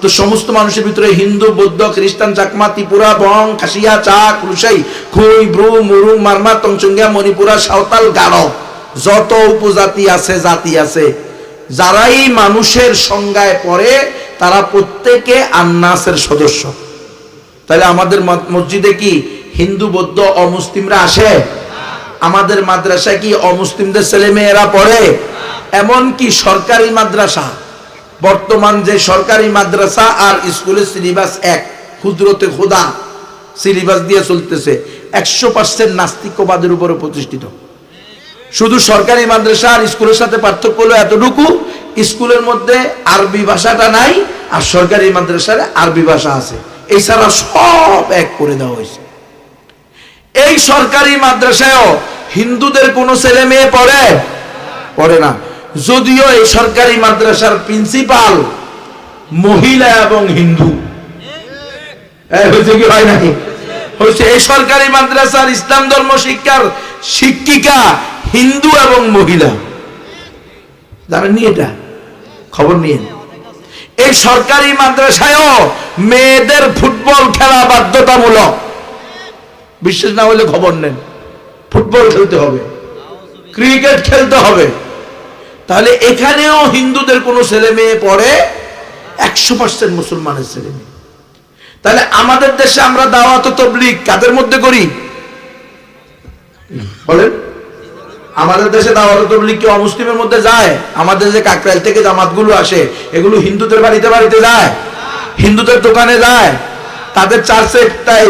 তো সমস্ত মানুষের ভিতরে হিন্দু, বৌদ্ধ, খ্রিস্টান, চাকমা, ত্রিপুরা, বং, খাসিয়া চাক রুসাই খুই ব্রু মুরু, মারমা তংচুঙ্গিয়া মণিপুরা, সাঁওতাল গাঢ় যত উপজাতি আছে, জাতি আছে, যারাই মানুষের সংজ্ঞায় পড়ে, তারা প্রত্যেকে আন্নাসের সদস্য। তাহলে আমাদের মসজিদে কি হিন্দু, বৌদ্ধ, অমুসলিমরা আসে? আমাদের মাদ্রাসায় কি অমুসলিমদের ছেলে মেয়েরা পড়ে? এমন কি সরকারি মাদ্রাসা বর্তমান যে সরকারি মাদ্রাসা আর স্কুলের সিলেবাস এক ক্ষুদ্রতে খোদা সিলেবাস দিয়ে চলতেছে। একশো পার্সেন্ট নাস্তিকবাদের উপরে প্রতিষ্ঠিত। শুধু সরকারি মাদ্রাসা আর স্কুলের সাথে পার্থক্য হলো এতটুকু, স্কুলের মধ্যে আরবি ভাষাটা নাই আর সরকারি মাদ্রাসার আরবি ভাষা আছে। এছাড়া সব এক করে দেওয়া হয়েছে। এই সরকারি মাদ্রাসায়ও হিন্দুদের কোনো ছেলে মেয়ে পড়ে? পড়ে না। যদিও এই সরকারি মাদ্রাসার প্রিন্সিপাল মহিলা এবং হিন্দু। হয় নাই হয়েছে এই সরকারি মাদ্রাসার ইসলাম ধর্ম শিক্ষার শিক্ষিকা হিন্দু এবং মহিলা। এটা? খবর নিয়ে এই সরকারি মাদ্রাসায়ও মেয়েদের ফুটবল খেলা বাধ্যতামূলক। বিশ্বাস না হলে খবর নেন। ফুটবল খেলতে হবে। ক্রিকেট খেলতে হবে। তাহলে এখানেও হিন্দুদের কোনো ছেলে মেয়ে পড়ে একশো পার্সেন্ট মুসলমানের ছেলে মেয়ে। তাহলে আমাদের দেশে আমরা দাওয়াত ও তবলিগ কাদের মধ্যে করি? বলেন। আমাদের দেশে দাওয়াত তবলিক কি অমুসলিমের মধ্যে যায়? আমাদের যে কাকরাইল থেকে জামাতগুলো আসে, এগুলো হিন্দুদের বাড়িতে বাড়িতে যায়? হিন্দুদের দোকানে যায়? তাদের চার্চে তাই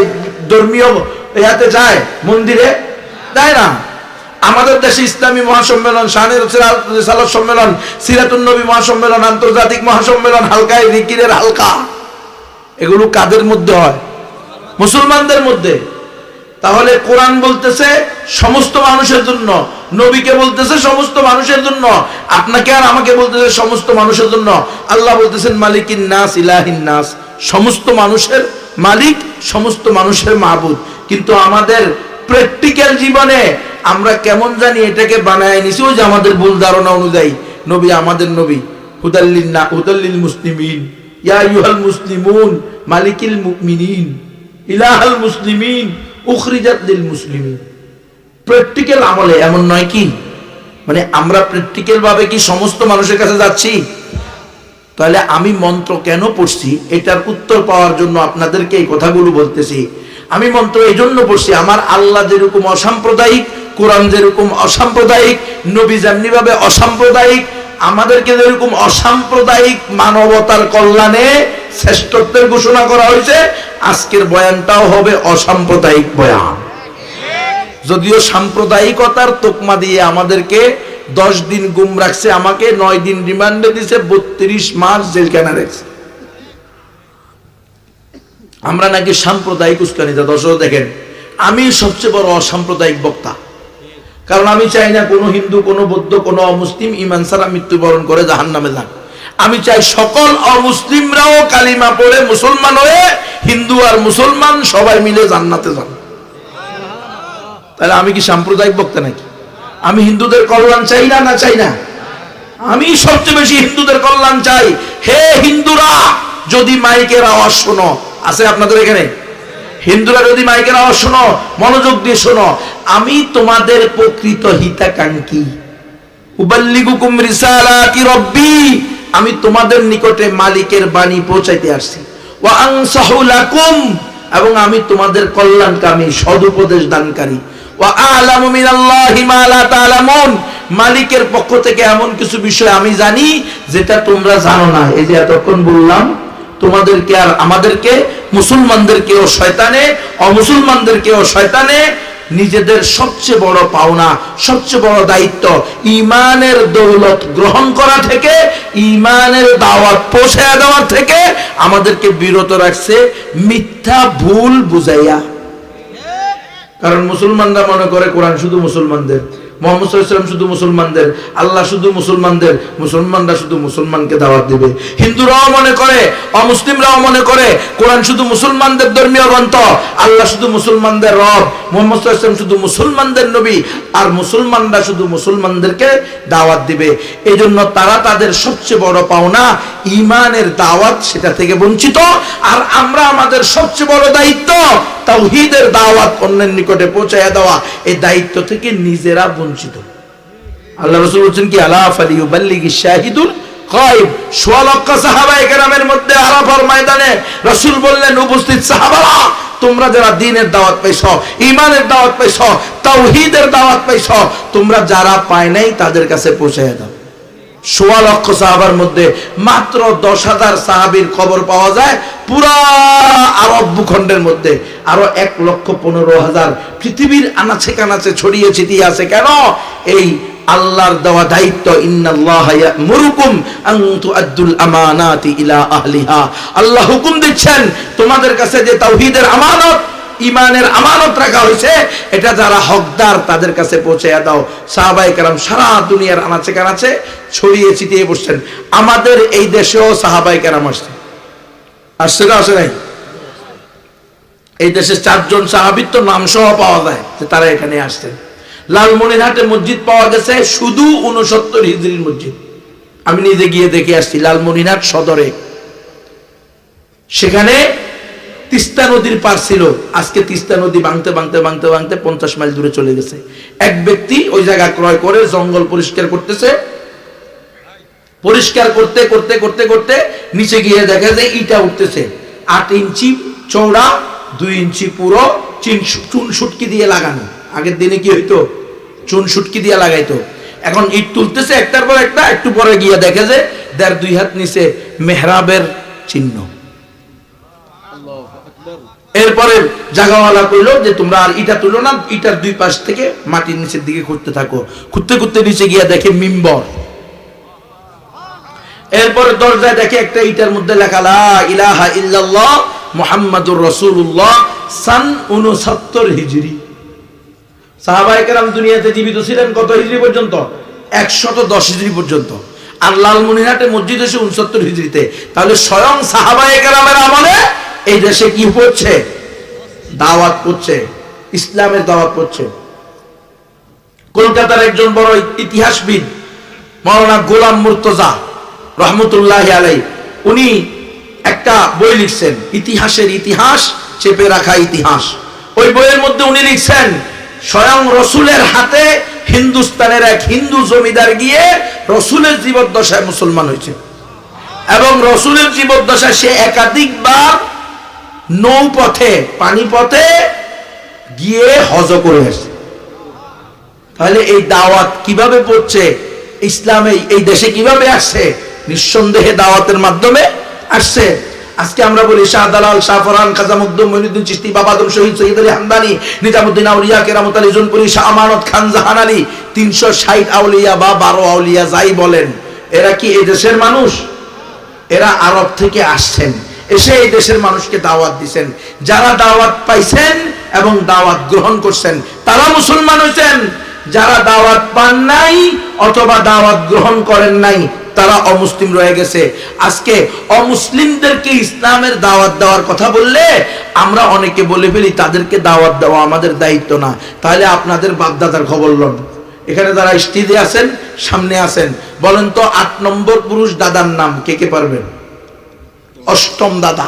ধর্মীয় ইয়াতে যায়? মন্দিরে? যায় না। আমাদের দেশে ইসলামী মহাসম্মেলন, শানের সালাত সম্মেলন, সিরাতুন নবী মহাসম্মেলন, আন্তর্জাতিক মহাসম্মেলন হালকায় রিকিরের হালকা। এগুলো কাদের মধ্যে হয়? মুসলমানদের মধ্যে। তাহলে কোরআন বলতেছে সমস্ত মানুষের জন্য, নবীকে বলতেছে সমস্ত মানুষের জন্য, আপনাকে আর আমাকে বলতেছে সমস্ত মানুষের জন্য। আল্লাহ বলতেছেন, মালিকিন নাস, ইলাহিন নাস। সমস্ত মানুষের মালিক, সমস্ত মানুষের মাহবুদ কিন্তু আমাদের প্র্যাকটিক্যাল জীবনে আমরা কেমন জানি এটাকে বানায় নিছি, ওই যে আমাদের ভুল ধারণা অনুযায়ী। নবী আমাদের নবী। হুদাল্লিল না হুদাল্লিল মুসলিমিন। ইয়া আইয়ুহাল মুসলিমুন, মালিকিল মুমিনিন। ইলাহাল মুসলিমিন, উখরিজাত লিল মুসলিমিন। প্র্যাকটিক্যাল আমলে এমন নয় কি? মানে আমরা প্র্যাকটিক্যাল ভাবে কি সমস্ত মানুষের কাছে যাচ্ছি? তাহলে আমি মন্ত্র কেন পড়ছি? এটার উত্তর পাওয়ার জন্য আপনাদেরকে এই কথাগুলো বলতেছি। আমি মন্ত্র এই জন্য পড়ছি, আমার আল্লাহ যেরকম অসাম্প্রদায়িক, কোরআন যেরকম অসাম্প্রদায়িক, নবী যেমনি ভাবে অসাম্প্রদায়িক, আমাদেরকে যেরকম অসাম্প্রদায়িক মানবতার কল্যাণে শ্রেষ্ঠত্বের ঘোষণা করা হয়েছে, আজকের বয়ানটাও হবে অসাম্প্রদায়িক বয়ান। যদিও সাম্প্রদায়িকতার তোকমা দিয়ে আমাদেরকে দশ দিন গুম রাখছে, আমাকে নয় দিন রিমান্ডে দিছে, বত্রিশ মাস জেলখানা রেখেছে। আমরা নাকি সাম্প্রদায়িক উস্কানিতা দর্শক দেখেন, আমি সবচেয়ে বড় অসাম্প্রদায়িক বক্তা। কারণ আমি চাই না কোনো হিন্দু, কোনো বৌদ্ধ, কোনো অমুসলিম ইমান সারা মৃত্যুবরণ করে জাহান নামে যান আমি চাই সকল অমুসলিমরাও কালিমা পড়ে মুসলমান হয়ে হিন্দু আর মুসলমান সবাই মিলে জান্নাতে যান তাহলে আমি কি সাম্প্রদায়িক বক্তা নাকি? আমি হিন্দুদের কল্যাণ চাই না না চাই না? আমি সবচেয়ে বেশি হিন্দুদের কল্যাণ চাই। হে হিন্দুরা, যদি মাইকের আওয়াজ শোনো আছে আপনাদের এখানে? হিন্দুরা যদি মাইকের আওয়াজ শোনো, মনোযোগ দিয়ে শোনো, আমি তোমাদের প্রকৃত হিতাকাঙ্ক্ষী। আমি তোমাদের নিকটে মালিকের বাণী পৌঁছাইতে আসছি। এবং আমি তোমাদের কল্যাণকামী, সদুপদেশ দানকারী। ওয়া আ'লামু মালিকের পক্ষ থেকে এমন কিছু বিষয় আমি জানি, যেটা তোমরা জানো না। এই যে এতক্ষণ বললাম তোমাদেরকে আর আমাদেরকে, মুসলমানদেরকেও শয়তানে, অমুসলমানদেরকেও শয়তানে, নিজেদের সবচেয়ে বড় পাওনা, সবচেয়ে বড় দায়িত্ব ইমানের দৌলত গ্রহণ করা থেকে, ইমানের দাওয়াত পৌঁছে দেওয়ার থেকে আমাদেরকে বিরত রাখছে মিথ্যা ভুল বুঝাইয়া। কারণ মুসলমানরা মনে করে কোরআন শুধু মুসলমানদের। মোহাম্মদ শুধু মুসলমানদের, আল্লাহ শুধু মুসলমানদের, মুসলমানরা শুধু মুসলমানকে দাওয়াত দিবে। হিন্দুরাও মনে করে, অমুসলিমরাও মনে করে, কোরআন শুধু মুসলমানদের ধর্মীয় গ্রন্থ, আল্লাহ শুধু মুসলমানদের রব শুধু মুসলমানদের নবী, আর মুসলমানরা শুধু মুসলমানদেরকে দাওয়াত দিবে। এই জন্য তারা তাদের সবচেয়ে বড় পাওনা ইমানের দাওয়াত, সেটা থেকে বঞ্চিত। আর আমরা আমাদের সবচেয়ে বড় দায়িত্ব তাওহীদের দাওয়াত অন্যের নিকটে পৌঁছায় দেওয়া এই দায়িত্ব থেকে নিজেরা বঞ্চিত। আল্লাহ রসুল বলছেন কি, আলা ফালিউবাল্লিগি শাহিদুল মধ্যে আরাফার ময়দানে বললেন, উপস্থিত সাহাবারা, তোমরা যারা দিনের দাওয়াত পাইছ ইমানের দাওয়াত পাইছ, তাওহীদের দাওয়াত পাইছ, তোমরা যারা পায় নাই তাদের কাছে পৌঁছায় দাও। সোয়া লক্ষ সাহাবার মধ্যে মাত্র দশ হাজার সাহাবির খবর পাওয়া যায় পুরা আরব ভূখণ্ডের মধ্যে। আরও এক লক্ষ পনেরো হাজার পৃথিবীর আনাচে কানাচে ছড়িয়ে ছিটিয়ে আছে। কেন? এই আল্লাহর দেওয়া দায়িত্ব আন তুআদ্দুল আমানাতি ইলা আহলিহা। আল্লাহ হুকুম দিচ্ছেন, তোমাদের কাছে যে তাওহীদের আমানত ইমানের আমানত রাখা হয়েছে, এটা যারা হকদার তাদের কাছে পৌঁছে দাও। সাহাবাই কারাম সারা দুনিয়ার আনাচে কানাচে ছড়িয়ে ছিটিয়ে বসছেন। আমাদের এই দেশেও সাহাবাই কারাম আসছে। আসছে না, আসে নাই? এই দেশে চারজন সাহাবির তো নাম সহ পাওয়া যায় যে তারা এখানে আসছেন। লালমনিরহাটে মসজিদ পাওয়া গেছে, শুধু উনসত্তর হিজড়ির মসজিদ। আমি নিজে গিয়ে দেখে আসছি, লালমনিরহাট সদরে। সেখানে তিস্তা নদীর পার ছিল। আজকে তিস্তা নদী ভাঙতে ভাঙতে ভাঙতে ভাঙতে পঞ্চাশ মাইল দূরে চলে গেছে। এক ব্যক্তি ওই জায়গা ক্রয় করে জঙ্গল পরিষ্কার করতেছে। পরিষ্কার করতে করতে করতে করতে নিচে গিয়ে দেখা যে ইটা উঠতেছে। আট ইঞ্চি চৌড়া দুই ইঞ্চি পুরো চুন সুটকি দিয়ে লাগানো। আগের দিনে কি হইতো? চুন সুটকি দিয়ে লাগাইতো। এখন ইট তুলতেছে একটার পর একটা, একটু পরে গিয়ে দেখে যে দেড় দুই হাত নিচে মেহরাবের চিহ্ন। এরপরে জাগাওয়ালা কইলো যে তোমরা আর ইটা তুলো না, ইটার দুই পাশ থেকে মাটির নিচের দিকে খুঁড়তে থাকো। খুঁড়তে খুঁড়তে নিচে গিয়ে দেখে মিম্বর। এরপরে দরজায় দেখে একটা ইটার মধ্যে লেখা, লা ইলাহা ইল্লাল্লাহ মুহাম্মাদুর রাসূলুল্লাহ সান 69 হিজরি। সাহাবায়ে কেরাম দুনিয়াতে জীবিত ছিলেন কত হিজরি পর্যন্ত? 110 হিজরি পর্যন্ত। আর লালমনিরহাটে মসজিদ এসে 69 হিজরিতে। তাহলে স্বয়ং সাহাবায়ে আমলে এই দেশে কি পড়ছে দাওয়াত পড়ছে ইসলামের দাওয়াত পড়ছে কলকাতার একজন বড় ইতিহাসবিদ, মৌলানা গোলাম মুর্তজা রহমতুল্লাহ আলাই উনি একটা বই লিখছেন, ইতিহাসের ইতিহাস চেপে রাখা ইতিহাস। ওই বইয়ের মধ্যে উনি লিখছেন, স্বয়ং রসুলের হাতে হিন্দুস্তানের এক হিন্দু জমিদার গিয়ে রসুলের জীবদ্দশায় মুসলমান হয়েছে। এবং রসুলের জীবদ্দশায় সে একাধিকবার নৌপথে, পানিপথে গিয়ে হজ করে আসছে। তাহলে এই দাওয়াত কীভাবে পড়ছে? ইসলামে এই দেশে কীভাবে আসছে? নিঃসন্দেহে দাওয়াতের মাধ্যমে আসছে। আজকে আমরা বলি, শাহ দালাল, শাহ ফরহান, খাজা মুকদম মঈনুদ্দিন চিশতি, বাবাদুল শহীদ, সৈয়দ আলী হামদানি, নিজামুদ্দিন আউলিয়া, কেরামত আলী জুনপুরি, শাহ আমানত খান জাহান আলী তিনশো ষাট আউলিয়া বা বারো আউলিয়া যাই বলেন, এরা কি এই দেশের মানুষ? এরা আরব থেকে আসছেন। এসে এই দেশের মানুষকে দাওয়াত দিছেন। যারা দাওয়াত পাইছেন এবং দাওয়াত গ্রহণ করছেন, তারা মুসলমান হয়েছেন যারা দাওয়াত পান নাই অথবা দাওয়াত গ্রহণ করেন নাই, তারা অমুসলিম রয়ে গেছে। আজকে অমুসলিমদেরকে ইসলামের দাওয়াত দেওয়ার কথা বললে আমরা অনেকে বলে ফেলি, তাদেরকে দাওয়াত দেওয়া আমাদের দায়িত্ব না। তাহলে আপনাদের বাপদাদার খবর লন। এখানে যারা স্টিদে আছেন, সামনে আছেন, বলেন তো আট নম্বর পুরুষ দাদার নাম কে কে পারবেন? অষ্টম দাদা।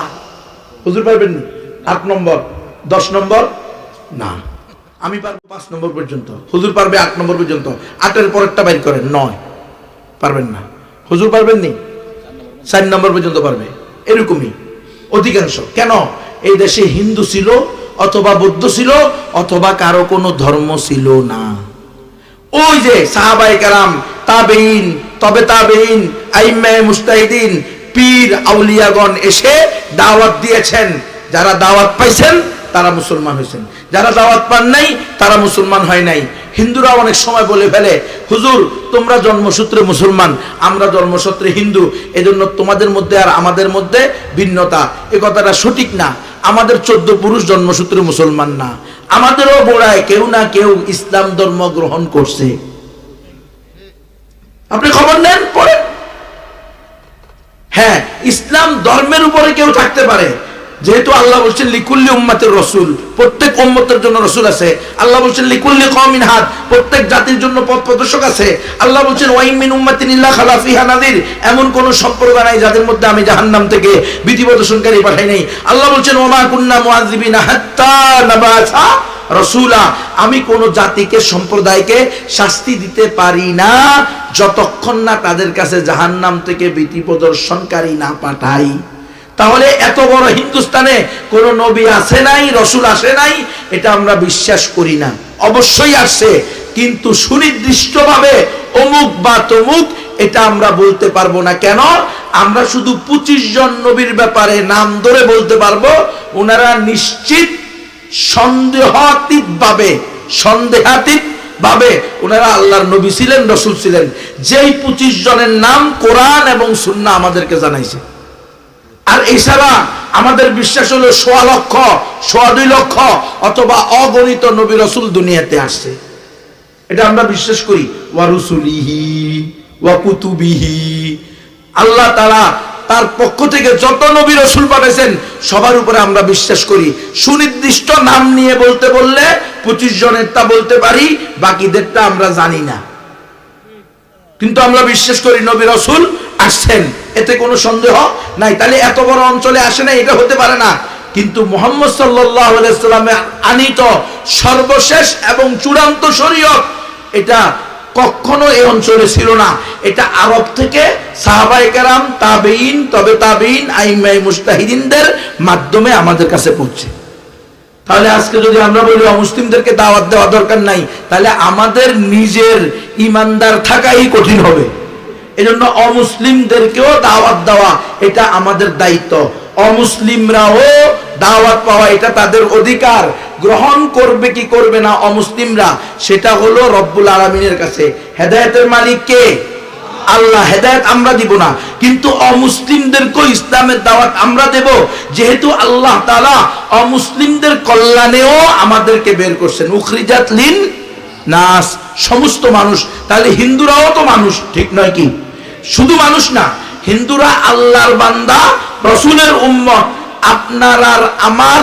হুজুর পারবেন? আট নম্বর। দশ নম্বর? না। আমি পারব পাঁচ নম্বর পর্যন্ত। হুজুর পারবে আট নম্বর পর্যন্ত। আটের পরেরটা বাইর করেন, নয়। পারবেন না। হুজুর পারবেন নি? চার নম্বর পর্যন্ত পারবে। এরকমই। অধিকাংশ। কেন? এই দেশে হিন্দু ছিল অথবা বৌদ্ধ ছিল অথবা কারও কোনো ধর্ম ছিল না। ওই যে সাহাবাই কারাম তাবেইন তবে তাবেইন আইম্মায়ে মুস্তাহিদিন পীর আউলিয়াগণ এসে দাওয়াত দিয়েছেন। যারা দাওয়াত পাইছেন, তারা মুসলমান হয়েছেন। যারা দাওয়াত পান নাই, তারা মুসলমান হয় নাই। হিন্দুরা অনেক সময় বলে ফেলে, হুজুর, তোমরা জন্মসূত্রে মুসলমান, আমরা জন্মসূত্রে হিন্দু। এজন্য তোমাদের মধ্যে আর আমাদের মধ্যে ভিন্নতা। এ কথাটা সঠিক না। আমাদের চোদ্দ পুরুষ জন্মসূত্রে মুসলমান না। আমাদেরও বোড়ায় কেউ না কেউ ইসলাম ধর্ম গ্রহণ করছে আপনি খবর নেন পড়েন হ্যাঁ ইসলাম ধর্মের উপরে কেউ থাকতে পারে। যেহেতু আল্লাহ বলছেন, লিকুল্লি উম্মাতের রসুল, প্রত্যেক উম্মতের জন্য রসুল আছে। আল্লাহ বলছেন, লিকুল্লি কমিন হাত প্রত্যেক জাতির জন্য পথ প্রদর্শক আছে। আল্লাহ বলছেন, ওয়াইন মিন উম্মাতিন ইল্লা খালাফিহা নাদির এমন কোন সম্প্রদায় নাই যাদের মধ্যে আমি জাহান্নাম থেকে বিধি প্রদর্শনকারী পাঠাই নাই। আল্লাহ বলছেন ওমা কুন্না মুআযিবিনা হাত্তা নাবাসা। রসুলা, আমি কোন জাতিকে, সম্প্রদায়কে শাস্তি দিতে পারি না, যতক্ষণ না তাদের কাছে জাহান্নাম থেকে ভীতি প্রদর্শনকারী না পাঠাই। তাহলে এত বড় হিন্দুস্তানে কোন নবী আসে নাই, রসুল আসে নাই, এটা আমরা বিশ্বাস করি না। অবশ্যই আসছে কিন্তু সুনির্দিষ্টভাবে অমুক বা তমুক এটা আমরা বলতে পারব না। কেন? আমরা শুধু পঁচিশ জন নবীর ব্যাপারে নাম ধরে বলতে পারব, ওনারা নিশ্চিত সন্দেহাতীত ভাবে সন্দেহাতীত ভাবে ওনারা আল্লাহর নবী ছিলেন, রসুল ছিলেন। যেই পঁচিশ জনের নাম কোরআন এবং সুন্না আমাদেরকে জানাইছে। আর এছাড়া আমাদের বিশ্বাস হলো সোয়া লক্ষ, সোয়া দুই লক্ষ অথবা অগণিত নবী রসুল দুনিয়াতে আসছে। এটা আমরা বিশ্বাস করি। ওয়ারুসুলিহি ওয়াকুতুবিহি আল্লাহ তারা তার পক্ষ থেকে যত নবী রসুল পাঠাইছেন, সবার উপরে আমরা বিশ্বাস করি। সুনির্দিষ্ট নাম নিয়ে বলতে বললে পঁচিশ জনেরটা বলতে পারি, বাকিদেরটা আমরা জানি না। কিন্তু আমরা বিশ্বাস করি নবী রসুল আসছেন। এতে কোনো সন্দেহ নাই। তাহলে এত বড় অঞ্চলে আসে না এটা হতে পারে না। কিন্তু মোহাম্মদ সাল্লামের আনিত সর্বশেষ এবং চূড়ান্ত শরীয়ত, এটা কখনো এই অঞ্চলে ছিল না। এটা আরব থেকে সাহাবাই কারাম তাবেইন তবে তাবেইন আইমাই মুস্তাহিদিনদের মাধ্যমে আমাদের কাছে পৌঁছে। তাহলে আজকে যদি আমরা বলি, অমুসলিমদেরকে দাওয়াত দেওয়া দরকার নাই, তাহলে আমাদের নিজের ইমানদার থাকাই কঠিন হবে। এজন্য অমুসলিমদেরকেও দাওয়াত দেওয়া, এটা আমাদের দায়িত্ব। অমুসলিমরাও দাওয়াত পাওয়া, এটা তাদের অধিকার। গ্রহণ করবে কি করবে না অমুসলিমরা, সেটা হলো রব্বুল আলমিনের কাছে। হেদায়তের মালিক কে? আল্লাহ। হেদায়ত আমরা দিব না। কিন্তু অমুসলিমদেরকেও ইসলামের দাওয়াত আমরা দেব। যেহেতু আল্লাহ তালা অমুসলিমদের কল্যাণেও আমাদেরকে বের করছেন। উখরিজাত লিন নাস, সমস্ত মানুষ। তাহলে হিন্দুরাও তো মানুষ, ঠিক নয় কি? শুধু মানুষ না, হিন্দুরা আল্লাহর বান্দা, রসুলের উম্মত। আপনার আর আমার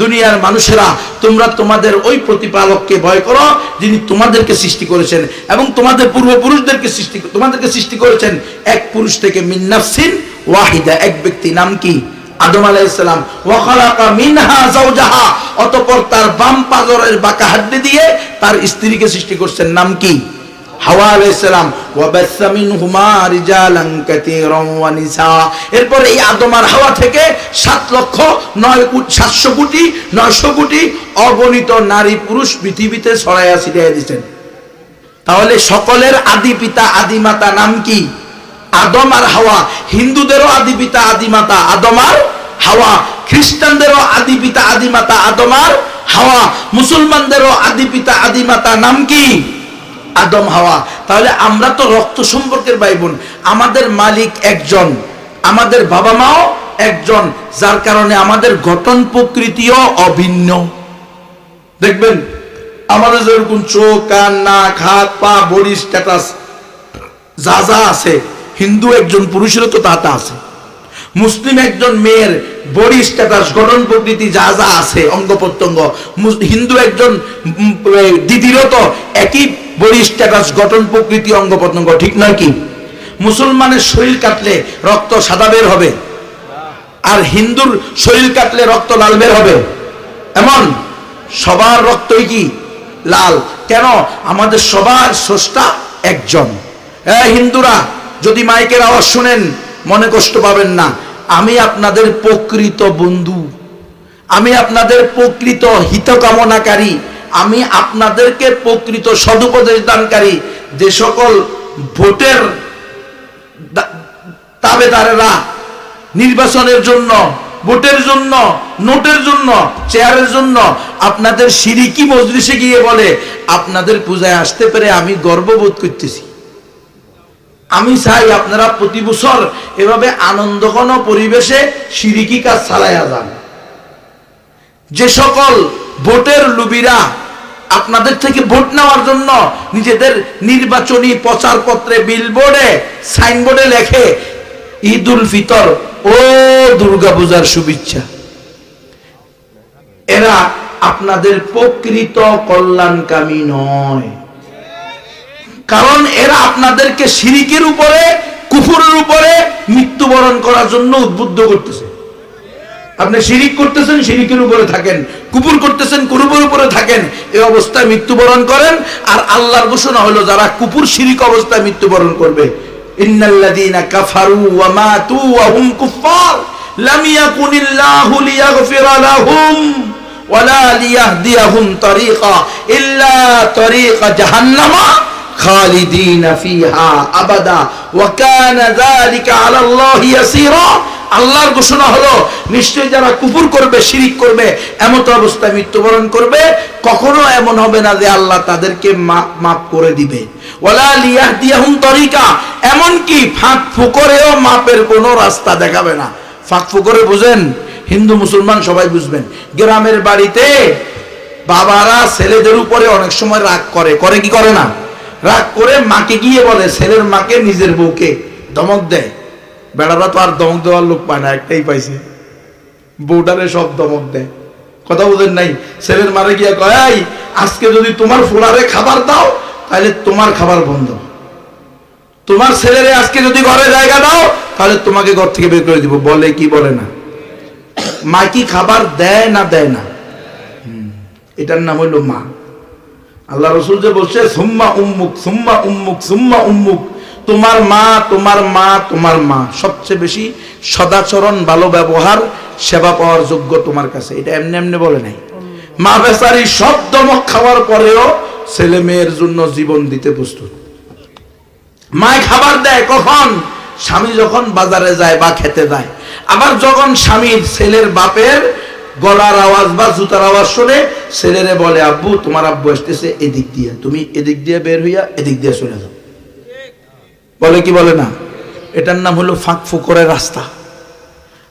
দুনিয়ার মানুষেরা, তোমরা তোমাদের ওই প্রতিপালককে ভয় করো, যিনি তোমাদেরকে সৃষ্টি করেছেন এবং তোমাদের পূর্বপুরুষদেরকে সৃষ্টি, তোমাদেরকে সৃষ্টি করেছেন। এক পুরুষ থেকে মিন নাফসিন ওয়াহিদা, এক ব্যক্তি নাম কি? আদম আলাইহিসসালাম ওয়া খালাকা মিনহা যাওজাহা, অতঃপর তার বাম পাজরের বাঁকা হাড্ডি দিয়ে তার স্ত্রীকে সৃষ্টি করছেন। নাম কি? হাওয়া আলাইহিসসালাম ওয়া বাসসা রিজালান কাতীরান ওয়া নিসা এরপর এই আদম আর হাওয়া থেকে 7 লক্ষ 9 কোটি 700 কোটি 900 কোটি অগণিত নারী পুরুষ পৃথিবীতে ছড়াইয়া ছিটিয়ে দিয়েছেন। তাহলে সকলের আদি পিতা, আদি মাতা নাম কি? আদম আর হাওয়া। হিন্দুদেরও আদি পিতা, আদি মাতা। আদম আর হাওয়া। খ্রিস্টানদেরও আদি পিতা, আদি মাতা। আদম আর হাওয়া। মুসলমানদেরও আদি পিতা, আদি মাতা। নাম কি? আদম হাওয়া। তাহলে আমরা তো রক্ত সম্পর্কের ভাই বোন আমাদের মালিক একজন, আমাদের বাবা মাও একজন, যার কারণে আমাদের গঠন প্রকৃতিও অভিন্ন। দেখবেন, আমাদের যেরকম চোখ, কান, নাক, হাত, পা, বডি স্ট্যাটাস যা যা আছে, হিন্দু একজন, পুরুষেরও তো তা তা আছে। মুসলিম একজন মেয়ের বডি স্ট্যাটাস গঠন প্রকৃতি যা যা আছে, অঙ্গ প্রত্যঙ্গ হিন্দু একজন দিদিরও তো একই বডি স্ট্যাটাস গঠন প্রকৃতি, অঙ্গ প্রত্যঙ্গ, ঠিক নয় কি? মুসলমানের শরীর কাটলে রক্ত সাদা বের হবে, আর হিন্দুর শরীর কাটলে রক্ত লাল বের হবে। এমন? সবার রক্তই কি? লাল। কেন? আমাদের সবার স্রষ্টা একজন। হ্যাঁ হিন্দুরা, যদি মাইকের আওয়াজ শুনেন মনে কষ্ট পাবেন না। আমি আপনাদের প্রকৃত বন্ধু। আমি আপনাদের প্রকৃত হিতকামনাকারী। আমি আপনাদেরকে প্রকৃত সদুপদেশ দানকারী। যে সকল ভোটের তাবেদারেরা নির্বাচনের জন্য, ভোটের জন্য, নোটের জন্য, চেয়ারের জন্য আপনাদের সিরিকি মজলিসে গিয়ে বলে, আপনাদের পূজায় আসতে পেরে আমি গর্ববোধ করতেছি। আমি চাই আপনারা প্রতি বছর এভাবে আনন্দঘন পরিবেশে সিরিকি কাজ চালাইয়া যান। যে সকল ভোটের লুবিরা আপনাদের থেকে ভোট নেওয়ার জন্য নিজেদের নির্বাচনী প্রচারপত্রে বিলবোর্ডে, সাইনবোর্ডে লেখে ঈদ উল ফিতর, ও দুর্গা পূজার শুভেচ্ছা। এরা আপনাদের প্রকৃত কল্যাণকামী নয়। কারণ এরা আপনাদেরকে শিরিকের উপরে, কুফুরের উপরে মৃত্যুবরণ করার জন্য উদ্বুদ্ধ করতেছে। আপনি শিরিক করতেছেন, শিরিকের উপরে থাকেন। কুপুর করতেছেন, কুরুপের উপরে থাকেন। এই অবস্থায় মৃত্যুবরণ করেন। আর আল্লাহর ঘোষণা হলো, যারা কুপুর শিরিক অবস্থায় মৃত্যুবরণ করবে জাহান্নামা। খালিদিনা ফিহা আবাদা। ওয়া কানা যালিকা আলা আল্লাহি ইয়াসীরা। আল্লাহর ঘোষণা হলো, নিশ্চয়ই যারা কুফুর করবে, শিরিক করবে, এমত অবস্থায় মৃত্যুবরণ করবে, কখনো এমন হবে না যে আল্লাহ তাদেরকে মাফ করে দিবে। ওয়ালা লিয়াহদিয়াহুম তরিকা। এমন কি ফাঁক ফুকরেও মাপের কোনো রাস্তা দেখাবে না। ফাঁক ফুকরে বুঝেন? হিন্দু, মুসলমান সবাই বুঝবেন। গ্রামের বাড়িতে বাবারা ছেলেদের উপরে অনেক সময় রাগ করে। করে কি করে না? রাগ করে মাকে গিয়ে বলে, ছেলের মাকে নিজের বউকে দমক দেয় বেড়ারা তো আর দমক দেওয়ার লোক পায় না, একটাই পাইছে। বউটারে সব দমক দেয়। কথা বলেন নাই? ছেলের মারে গিয়া কয় আজকে যদি তোমার ফোলারে খাবার দাও, তাহলে তোমার খাবার বন্ধ। তোমার ছেলেরে আজকে যদি ঘরে জায়গা দাও, তাহলে তোমাকে ঘর থেকে বের করে দিব। বলে কি বলে না। মা কি খাবার দেয় না দেয় না? এটার নাম হইল মা। আল্লাহ রসুল যে বলছে সুম্মা উম্মুক সুম্মা উম্মুক সুম্মা উম্মুক। তোমার মা তোমার মা তোমার মা। সবচেয়ে বেশি সদাচরণ ভালো ব্যবহার সেবা পাওয়ার যোগ্য তোমার কাছে। এটা এমনি এমনি বলে নাই। মা বেচারি সব দমক খাওয়ার পরেও ছেলে মেয়ের জন্য জীবন দিতে প্রস্তুত। মায় খাবার দেয় কখন? স্বামী যখন বাজারে যায় বা খেতে যায়। আবার যখন স্বামীর ছেলের বাপের গলার আওয়াজ বা জুতার আওয়াজ শুনে ছেলেরে বলে, আব্বু, তোমার আব্বু আসতেছে, এদিক দিয়ে, তুমি এদিক দিয়ে বের হইয়া এদিক দিয়ে চলে যাও। বলে কি বলে না? এটার নাম হলো ফাঁক ফুকরের রাস্তা।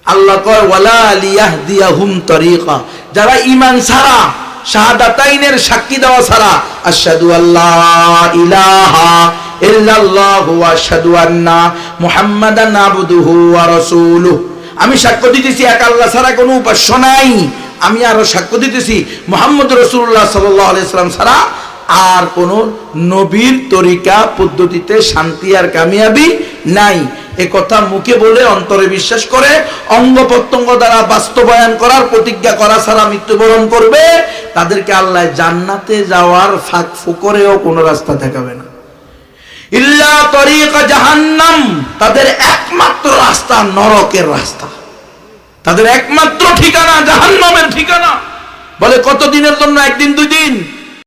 আল্লাহ কয় তরিকা। যারা ঈমান ছাড়া শাহাদাতাইনের সাক্ষী দেওয়া ছাড়া, আশহাদু আল্লাহ ইলাহা ইল্লাল্লাহু ওয়া আন্না মুহাম্মাদান আবদুহু ওয়া রাসূলুহু। আমি সাক্ষ্য দিতেছি, এক আল্লাহ ছাড়া কোনো উপাস্য নাই। আমি আরও সাক্ষ্য দিতেছি, মোহাম্মদ রসুল্লাহ সাল্লাহ আলাইসাল্লাম ছাড়া আর কোন নবীর তরিকা, পদ্ধতিতে শান্তি আর কামিয়াবি নাই। এ কথা মুখে বলে, অন্তরে বিশ্বাস করে, অঙ্গ প্রত্যঙ্গ দ্বারা বাস্তবায়ন করার, প্রতিজ্ঞা করা ছাড়া মৃত্যুবরণ করবে। তাদেরকে আল্লাহ জান্নাতে যাওয়ার ফাঁক ফুকরেও কোনো রাস্তা দেখাবে না। ইল্লা জাহান্নাম, তাদের একমাত্র রাস্তা নরকের রাস্তা। তাদের একমাত্র ঠিকানা জাহান্নামের ঠিকানা। বলে কতদিনের জন্য? একদিন, দুই দিন?